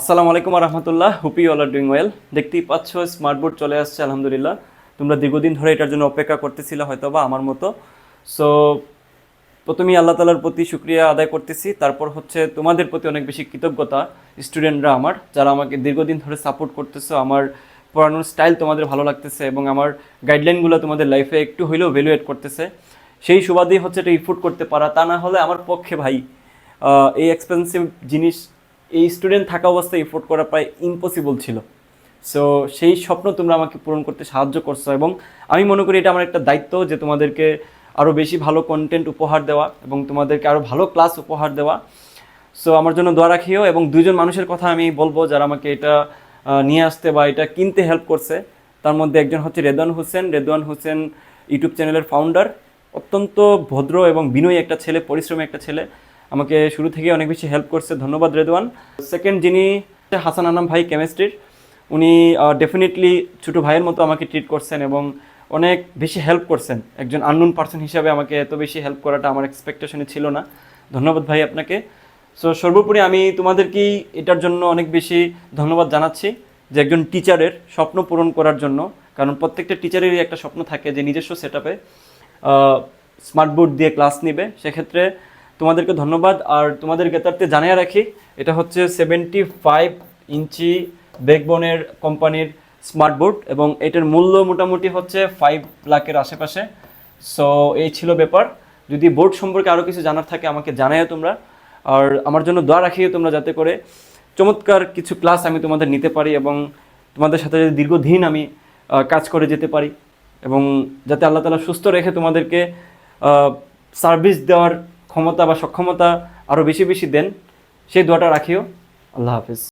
আসসালামু আলাইকুম রহমতুল্লাহ hope all are doing well দেখতেই পাচ্ছ স্মার্ট বোর্ড চলে আসছে, আলহামদুলিল্লাহ। তোমরা দীর্ঘদিন ধরে এটার জন্য অপেক্ষা করতেছিলে হয়তো বা আমার মতো। সো প্রথমেই আল্লাহ তালার প্রতি শুক্রিয়া আদায় করতেছি। তারপর হচ্ছে তোমাদের প্রতি অনেক বেশি কৃতজ্ঞতা স্টুডেন্টরা আমার, যারা আমাকে দীর্ঘদিন ধরে সাপোর্ট করতেছো, আমার পড়ানোর স্টাইল তোমাদের ভালো লাগতেছে এবং আমার গাইডলাইনগুলো তোমাদের লাইফে একটু হইলেও ভ্যালুয়েট করতেছে। সেই সুবাদেই হচ্ছে এটা ইফোর্ড করতে পারা। তা না হলে আমার পক্ষে ভাই এই এক্সপেন্সিভ জিনিস এই স্টুডেন্ট থাকা অবস্থায় ইফোর্ড করা প্রায় ইম্পসিবল ছিল। সো সেই স্বপ্ন তোমরা আমাকে পূরণ করতে সাহায্য করছ এবং আমি মনে করি এটা আমার একটা দায়িত্ব যে তোমাদেরকে আরও বেশি ভালো কন্টেন্ট উপহার দেওয়া এবং তোমাদেরকে আরও ভালো ক্লাস উপহার দেওয়া। সো আমার জন্য দোয়া রাখিও এবং দুজন মানুষের কথা আমি বলব যারা আমাকে এটা নিয়ে আসতে বা এটা কিনতে হেল্প করছে। তার মধ্যে একজন হচ্ছে রেদওয়ান হোসেন। রেদওয়ান হোসেন ইউটিউব চ্যানেলের ফাউন্ডার অত্যন্ত ভদ্র এবং বিনয়ী একটা ছেলে, পরিশ্রমী একটা ছেলে। আমাকে শুরু থেকে অনেক বেশি হেল্প করছে। ধন্যবাদ রেদওয়ান। সেকেন্ড যিনি হাসান আনাম ভাই কেমিস্ট্রির উনি ডেফিনেটলি ছোটো ভাইয়ের মতো আমাকে ট্রিট করছেন এবং অনেক বেশি হেল্প করছেন। একজন আননোন পার্সন হিসাবে আমাকে এত বেশি হেল্প করাটা আমার এক্সপেকটেশনে ছিল না। ধন্যবাদ ভাই আপনাকে। সো সর্বোপরি আমি তোমাদেরকেই এটার জন্য অনেক বেশি ধন্যবাদ জানাচ্ছি যে একজন টিচারের স্বপ্ন পূরণ করার জন্য। কারণ প্রত্যেকটা টিচারেরই একটা স্বপ্ন থাকে যে নিজস্ব সেট আপে স্মার্ট বোর্ড দিয়ে ক্লাস নেবে। সেক্ষেত্রে তোমাদেরকে ধন্যবাদ। আর তোমাদের গেতারতে জানিয়ে রাখি, এটা হচ্ছে সেভেন্টি ফাইভ ইঞ্চি ব্যাকবোনের কোম্পানির স্মার্ট বোর্ড এবং এটার মূল্য মোটামুটি হচ্ছে ফাইভ লাখের আশেপাশে। সো এই ছিল ব্যাপার। যদি বোর্ড সম্পর্কে আরও কিছু জানার থাকে, আমাকে জানাইও তোমরা। আর আমার জন্য দোয়া রাখিও তোমরা যাতে করে চমৎকার কিছু ক্লাস আমি তোমাদের নিতে পারি এবং তোমাদের সাথে যদি দীর্ঘদিন আমি কাজ করে যেতে পারি এবং যাতে আল্লাহ তালা সুস্থ রেখে তোমাদেরকে সার্ভিস দেওয়ার ক্ষমতা বা সক্ষমতা আরও বেশি বেশি দেন সেই দোয়াটা রাখিও। আল্লাহ হাফিজ।